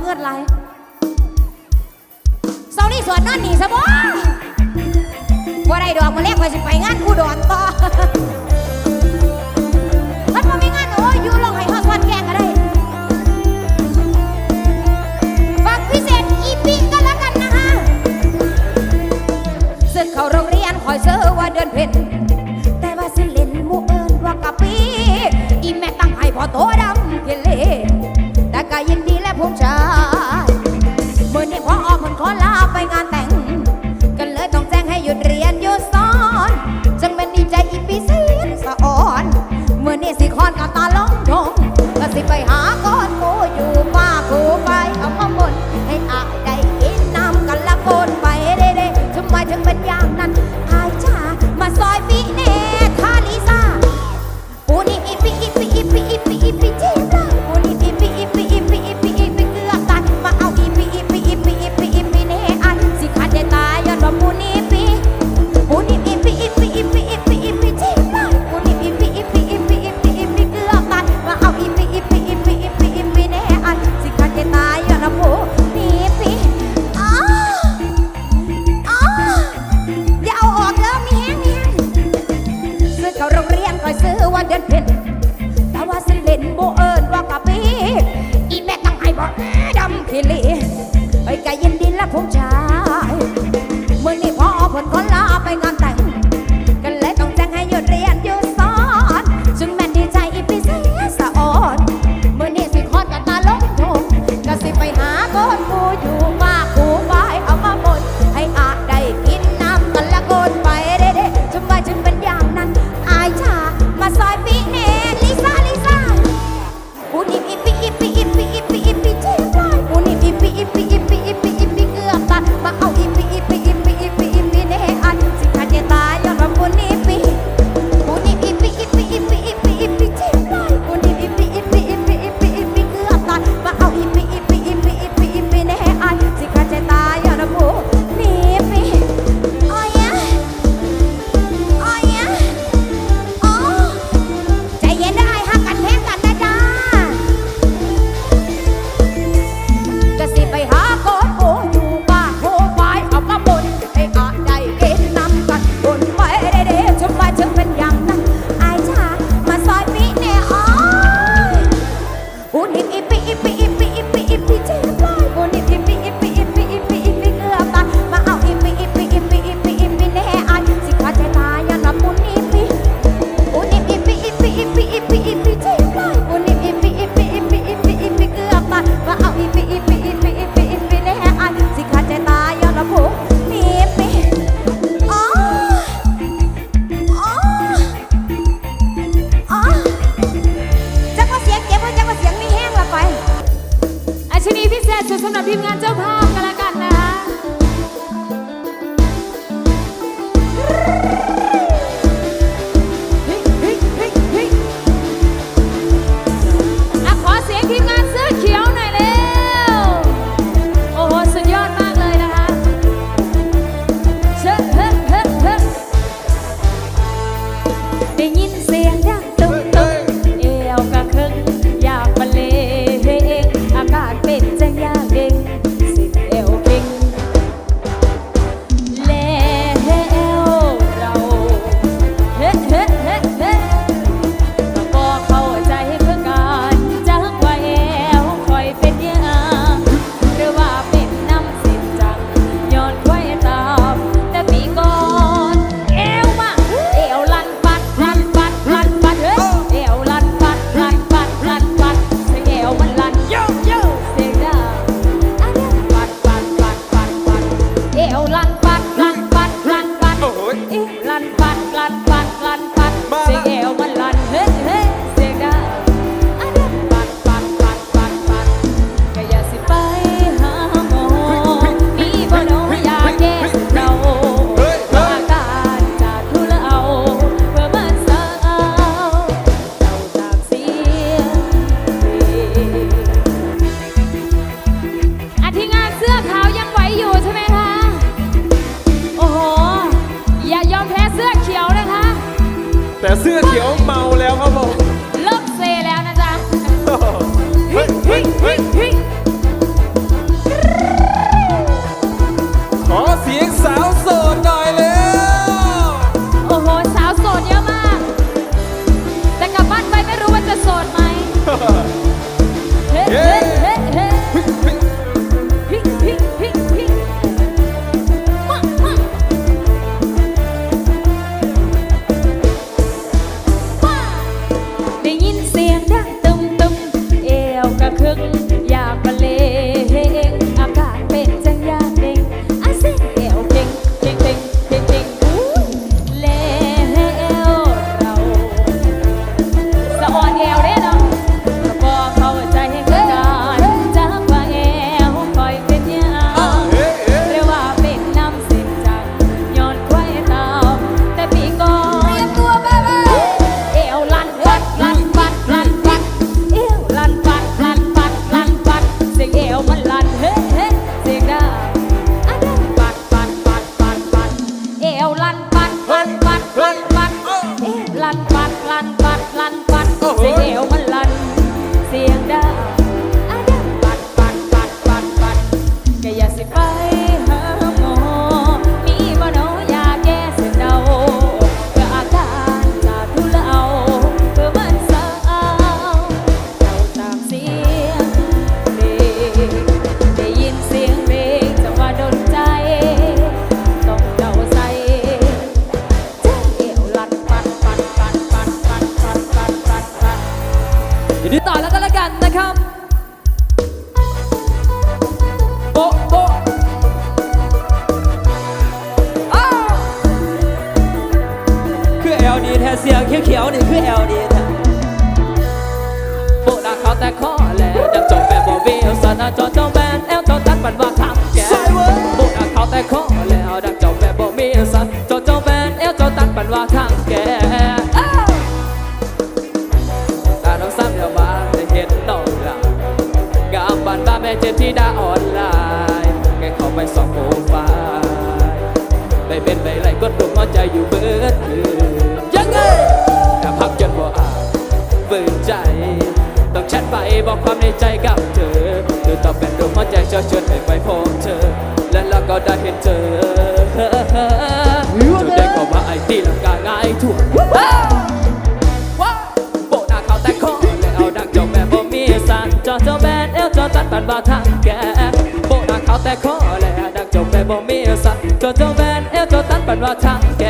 เงื่อนไรเสานี่สวดนั่นนี่สมอบ่ได้ดอกมาแลกไว้สิไปงานกูดอกต่อมันบ่มีงานโอ้ยอยู่ลองให้ฮอดวัดแกงก็ได้ฟังพิเศษอีปิงก็แล้วกันนะคะซึ่งเขาโรงเรียนคอยเซอว่าเดินเพ็นแต่ว่าสิเล่นหมู่เอิญว่ากะปีอีแม่ตั้งให้พอโตดำเกลี kéo mình เอลดีแท้เสียงเขียวๆนี่คือเอลดีแท้โป๊ะดาเขาแต่ข้อแล้วดังจบแบบบอวิลสันจอจองแบนแอลจอตัดปันว่าทำแกโป๊ะดาเขาแต่ข้อแล้วดังจบแบบบอวิลสันจอจองแบนแอลจอตัดปันว่าทำแกตาน้องซ้ำเดียวมาจะเห็นน้องลางามบันบ้าแม่เจ็บที่ดาออนไลน์แกเข้าไปสองโปรไฟล์ไม่เป็นไม่ไรกดลงหัวใจอยู่เบิดคืน เบิดใจ ต้องแชทไปบอกความในใจกับเธอเธอตอบเป็นดวงหัวใจเชิญชวนให้ไปพบเธอ และเราก็ได้เห็นเธอเธอได้เข้ามาไอ้ตีลังกาง่ายถูกโบหน้าเขาแต่คอและเอาดังจบแบบบ่มีสันจอจอแบนเอลจอตันปันบาทางแกโบนาเขาแต่คอและดังจบแบบบ่มีสันจอจอแบนเอลจอตันปันบาทางแก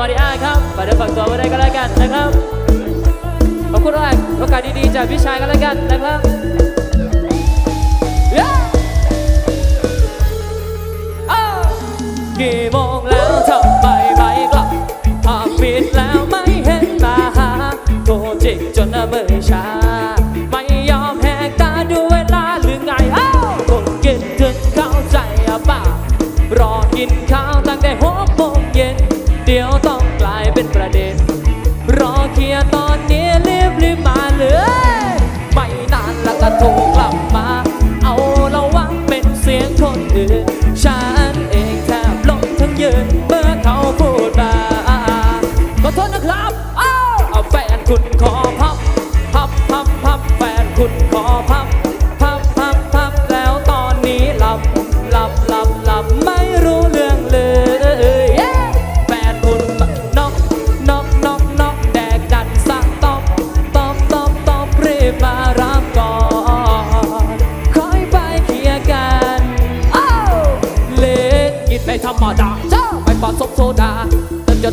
วาริอาครับฝากเดินฝากตัวไว้ได้ก็แล้วกันนะครับ ขอบคุณมากโอกาสดีๆจากพี่ชายก็แล้วกันนะครับ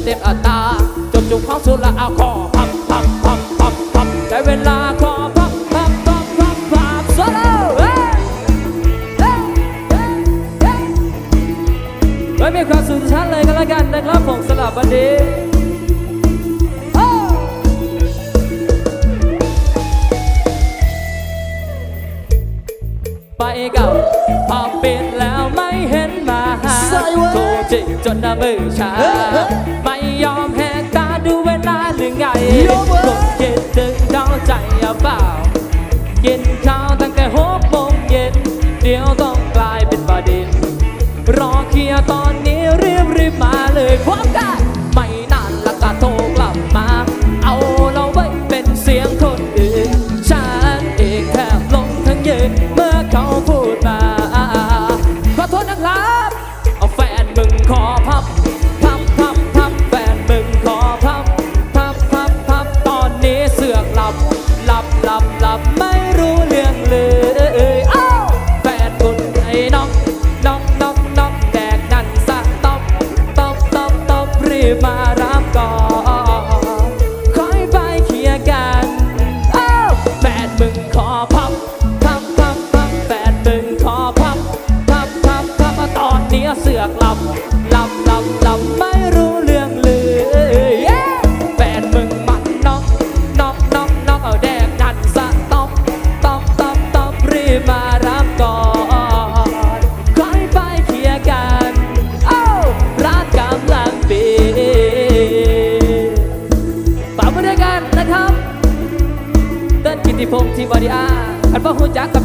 เต็มอัตราจบจุกของสุราอคอพับพับพับพับพับได้เวลาคอพับพับพับพับพับโซโล่เฮ้เฮ้เฮ้เไว้มีความสุขชั้นเลยก็แล้วกันนะครับผมสลับวันนี้ไปเก่าพอเปลี่ยนแล้วไม่เห็นมาหาโทรจิกจนหน้ามือชา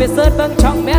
ไปเสิร์ชเบิ้งช่องแม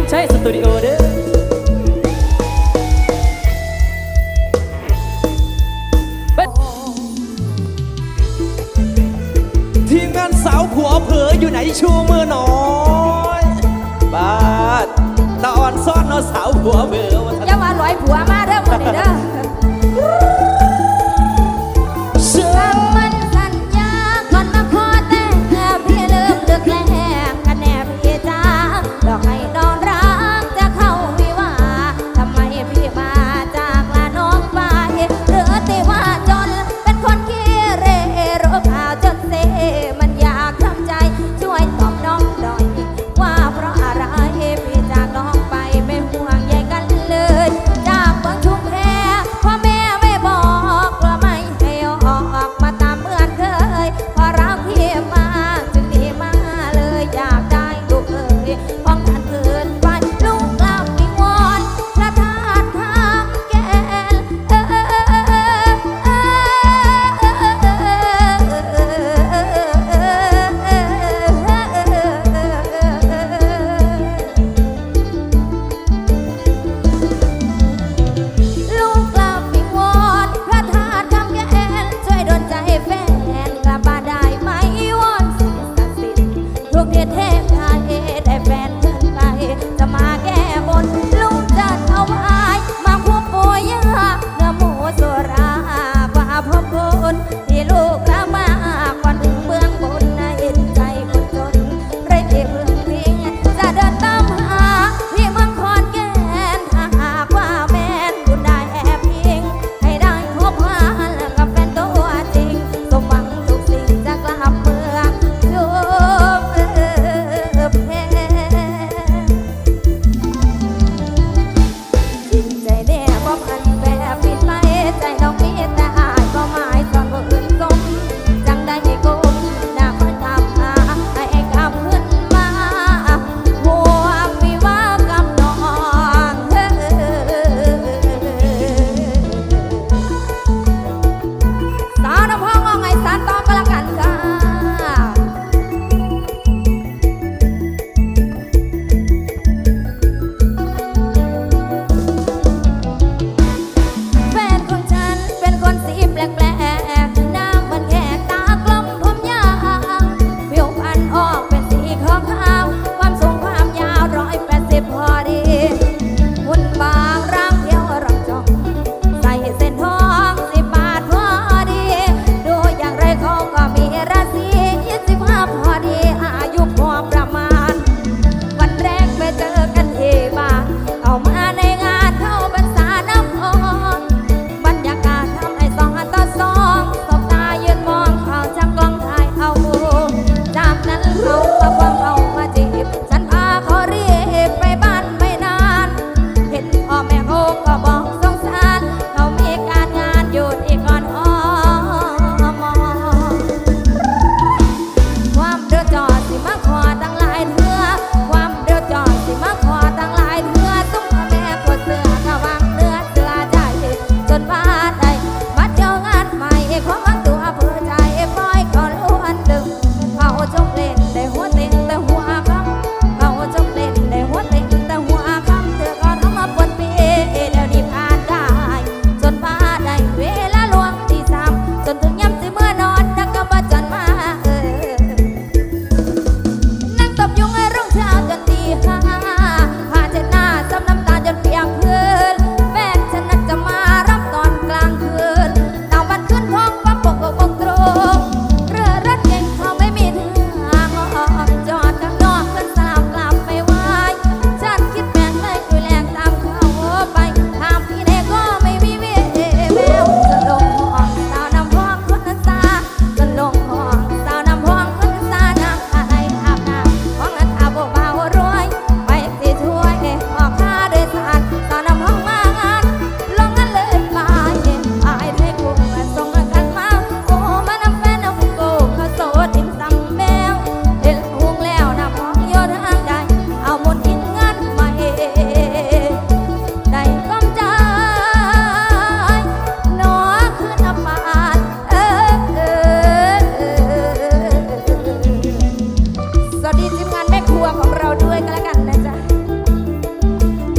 ด้วยกันแล้กันนะจ๊ะ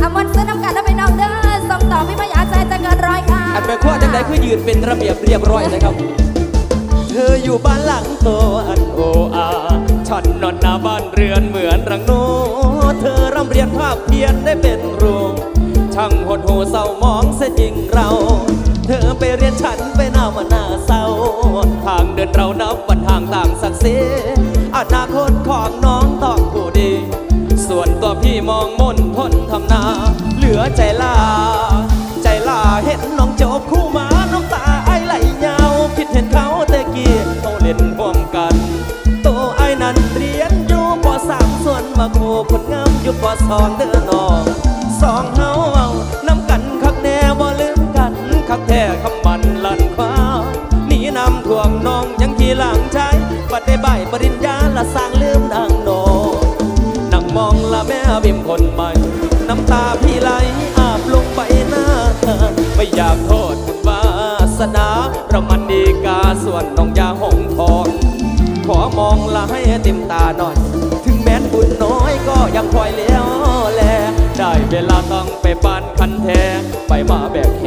ทำวันซื้อน้ำกันแล้วไปน้องเด้อส่งต่อพี่พยาใจจะเงินร้อยค่ะอันเป็นข้อจังไดคือยืนเป็นระเบียบเรียบร้อยนะครับ เธออยู่บ้านหลังโตอันโออาฉันนอนหน้าบ้านเรือนเหมือนรังโนเธอร่ำเรียนภาพเพียนได้เป็นรูช่างหดหูเศร้ามองเสียจริงเรา เธอไปเรียนฉันไปน่ามันหน้าเศร้า ทางเดินเรานับวันทางต่างศักดิ์ศรีอนาคตของน้องต้อง ส่วนตัวพี่มองมนทนทำนา เหลือใจลา ใจลาเห็นน้องจบคู่หมาน้องตาไอไหลยาว คิดเห็นเขาแต่กี้เขาเล่นห่วมกันโตไอนั้นเรียนอยู่ปสามส่วนมาโคผลงามอยู่ปสองเดือนนองสองเฮา ส่วนน้องยาหงทอง ขอมองละให้เต็มตาหน่อย ถึงแม้นบุญน้อยก็ยังคอยเลี้ยวแล ได้เวลาต้องไปปานคันแทไปมาแบกแข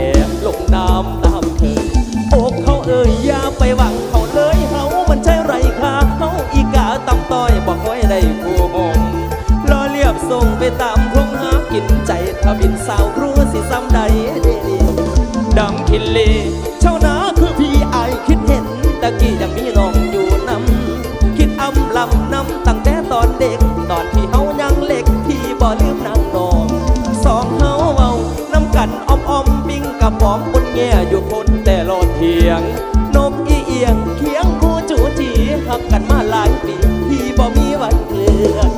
ตอนที่เฮายังเล็กที่บ่ลืมนางนองสองเฮาเว้าน้ำกันอ้อมอ้อมปิ้งกับหอมบนแง่อยู่คนแต่รอเทียง นกอีเอียงเคียงคู่จูจีหักกันมาหลายปีที่บ่มีวันเกลือน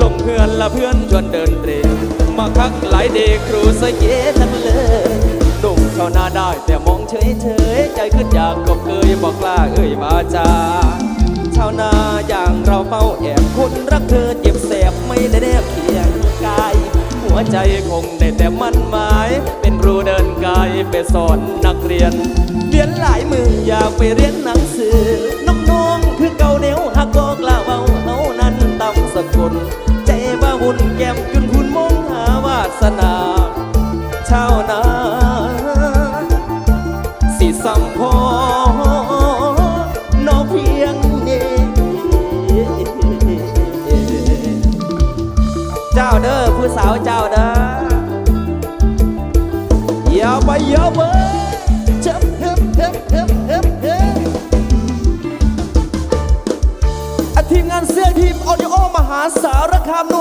ลงเพื่อนละเพื่อนชวนเดินเตรมาคักหลายเดครูสเยทั้งเลยหนุ่มชาวนาได้แต่มองเฉยเฉยๆใจขึ้นอยากกบเกยบอกกล้าเอ่ยวาจา ชาวนาอย่างเราเฝ้าแอบคนรักเธอเจ็บแสบไม่ได้แนบเคียงกาย หัวใจคงได้แต่มั่นหมาย เป็นครูเดินกายไปสอนนักเรียน เรียนหลายมืออยากไปเรียนหนังสือน้องๆคือเก่าเดียวหักบอกลาเบาเฮานั้นต่ำสกุลใจว่าหุ่นแก้มจุนคุณมองหาวาสนา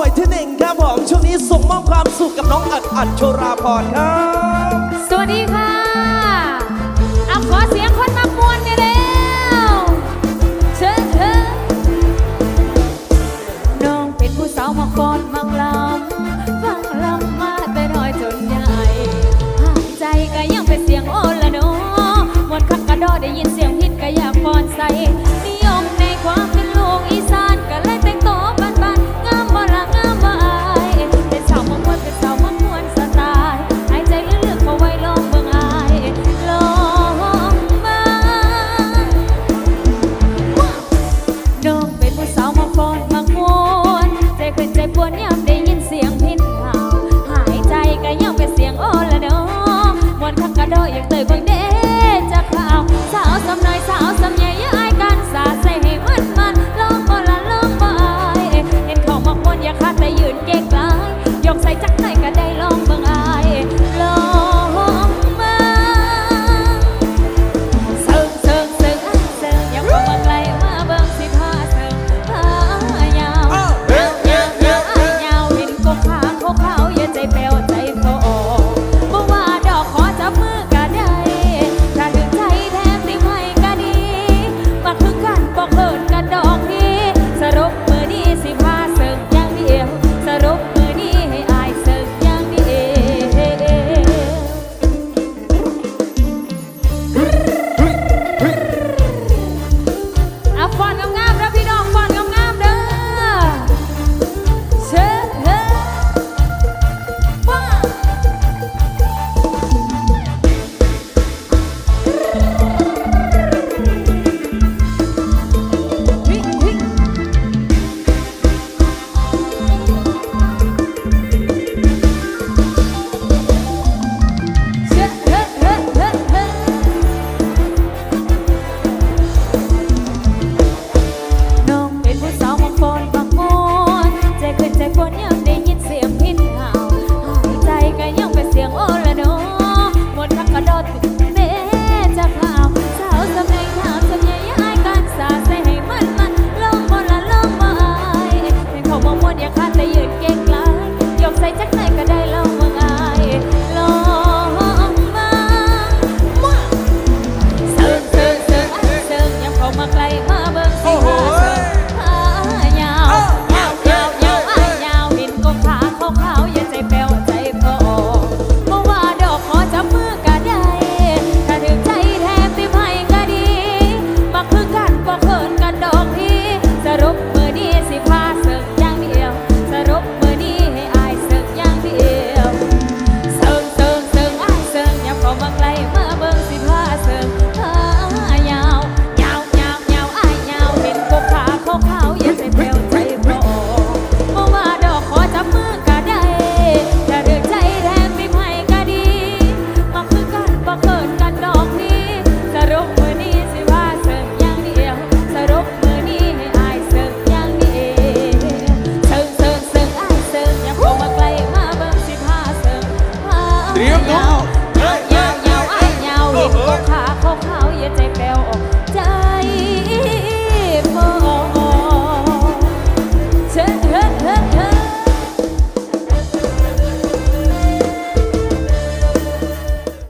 วยที่หนึ่งครับผมช่วงนี้ส่งมอบความสุขกับน้องอัดอัดโชราพรครับ สวัสดีค่ะ เอาขอเสียงคน